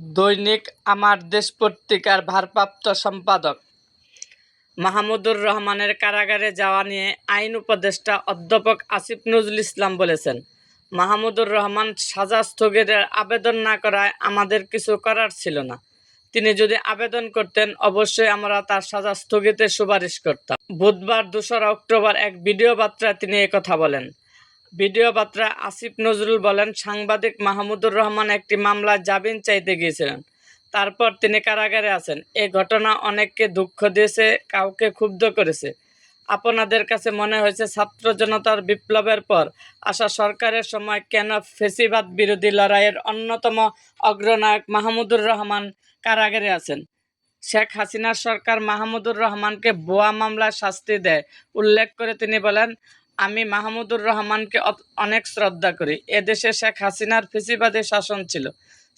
দৈনিক আমার দেশ পত্রিকার ভারপ্রাপ্ত সম্পাদক। মাহমুদুর রহমানের কারাগারে যাওয়া নিয়ে আইন উপদেষ্টা অধ্যাপক আসিফ নজরুল ইসলাম বলেছেন, মাহমুদুর রহমান সাজা স্থগিতের আবেদন না করায় আমাদের কিছু করার ছিল না। তিনি যদি আবেদন করতেন, অবশ্যই আমরা তার সাজা স্থগিতের সুপারিশ করতাম। বুধবার দোসরা অক্টোবর এক ভিডিও বার্তায় তিনি কথা বলেন ভিডিও বার্তায় আসিফ নজরুল বলেন, সাংবাদিক মাহমুদুর রহমান একটি মামলায় জামিন চাইতে গিয়েছিলেন। তারপর তিনি কারাগারে আছেন। এই ঘটনা অনেককে দুঃখ দিয়েছে, কাউকে ক্ষুব্ধ করেছে। আপনাদের কাছে মনে হয়েছে ছাত্র জনতার বিপ্লবের পর আসা সরকারের সময় কেন ফেসিবাদ বিরোধী লড়াইয়ের অন্যতম অগ্রনায়ক মাহমুদুর রহমান কারাগারে আছেন? শেখ হাসিনার সরকার মাহমুদুর রহমানকে বোয়া মামলায় শাস্তি দেয়, উল্লেখ করে তিনি বলেন আমি মাহমুদুর রহমানকে অনেক শ্রদ্ধা করি। এদেশে শেখ হাসিনার ফিসিবাদী শাসন ছিল।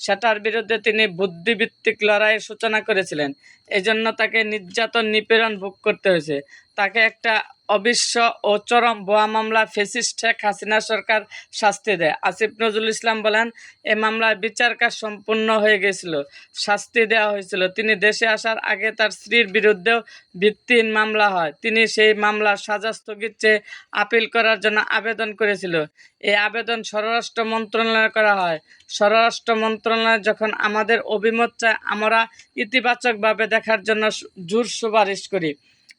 সেটার বিরুদ্ধে তিনি বুদ্ধিভিত্তিক লড়াইয়ের সূচনা করেছিলেন। এজন্য তাকে নির্যাতন নিপীড়ন ভোগ করতে হয়েছে। তাকে একটা অবিশ্ব ও চরম বোয়া মামলা ফেসিস্ট শেখ হাসিনা সরকার শাস্তি দেয়। আসিফ নজরুল ইসলাম বলেন, এ মামলার বিচার কাজ সম্পূর্ণ হয়ে গেছিল, শাস্তি দেওয়া হয়েছিল। তিনি দেশে আসার আগে তার স্ত্রীর বিরুদ্ধেও ভিত্তিহীন মামলা হয়। তিনি সেই মামলার সাজা স্থগিত চেয়ে আপিল করার জন্য আবেদন করেছিল। এই আবেদন স্বরাষ্ট্র মন্ত্রণালয়ে করা হয়। স্বরাষ্ট্র মন্ত্রণালয় যখন আমাদের অভিমত চায়, আমরা ইতিবাচকভাবে দেখার জন্য জোর সুপারিশ করি।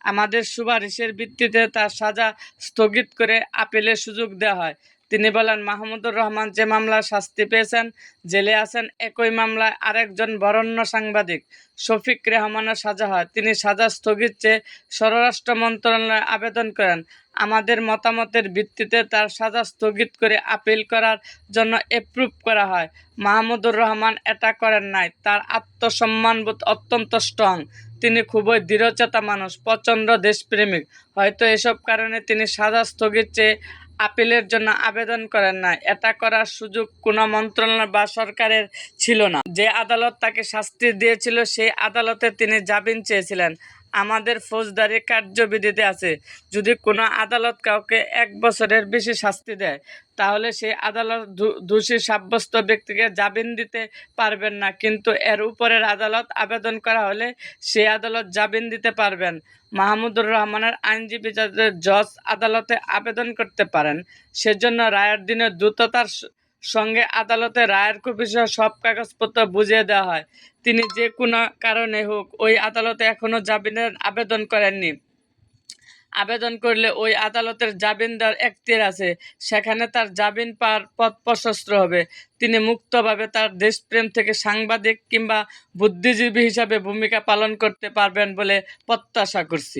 আমাদের সুপারিশের ভিত্তিতে তার সাজা স্থগিত করে আপিলের সুযোগ দেওয়া হয়। তিনি বলেন, মাহমুদুর রহমান যে মামলায় শাস্তি পেয়েছেন, জেলে আছেন একই মামলায় আরেকজন বরণ্য সাংবাদিক, শফিক রেহমানের সাজা হয়। তিনি সাজা স্থগিত চেয়ে স্বরাষ্ট্র মন্ত্রণালয়ে আবেদন করেন। আমাদের মতামতের ভিত্তিতে তার সাজা স্থগিত করে আপিল করার জন্য এপ্রুভ করা হয়। মাহমুদুর রহমান এটা করেন নাই। তার আত্মসম্মানবোধ অত্যন্ত স্ট্রং তিনি খুবই দৃঢ়চেতা মানুষ, প্রচণ্ড দেশপ্রেমিক। হয়তো এসব কারণে তিনি সাজা স্থগিত চেয়ে আপিলের জন্য আবেদন করেন না এটা করার সুযোগ কোনো মন্ত্রণালয় বা সরকারের ছিল না। যে আদালত তাকে শাস্তি দিয়েছিল, সেই আদালতে তিনি জামিন চেয়েছিলেন। আমাদের ফৌজদারি কার্যবিধিতে আছে। যদি কোনো আদালত কাউকে এক বছরের বেশি শাস্তি দেয়, তাহলে সেই আদালত দোষী সাব্যস্ত ব্যক্তিকে জামিন দিতে পারবেন না। কিন্তু এর উপরের আদালত আবেদন করা হলে সেই আদালত জামিন দিতে পারবেন। মাহমুদুর রহমানের আইনজীবী যাদের জজ আদালতে আবেদন করতে পারেন, সেজন্য রায়ের দিনে দ্রুততার সঙ্গে আদালতে রায়ের কপি সহ সব কাগজপত্র বুঝিয়ে দেওয়া হয়। তিনি যে কোনো কারণে হোক, ওই আদালতে এখনও জামিনের আবেদন করেননি। আবেদন করলে ওই আদালতের জামিন দেওয়ার একটির আছে, সেখানে তার জামিন পাওয়ার পথ প্রশস্ত হবে। তিনি মুক্তভাবে তার দেশপ্রেম থেকে সাংবাদিক কিংবা বুদ্ধিজীবী হিসাবে ভূমিকা পালন করতে পারবেন বলে প্রত্যাশা করছি।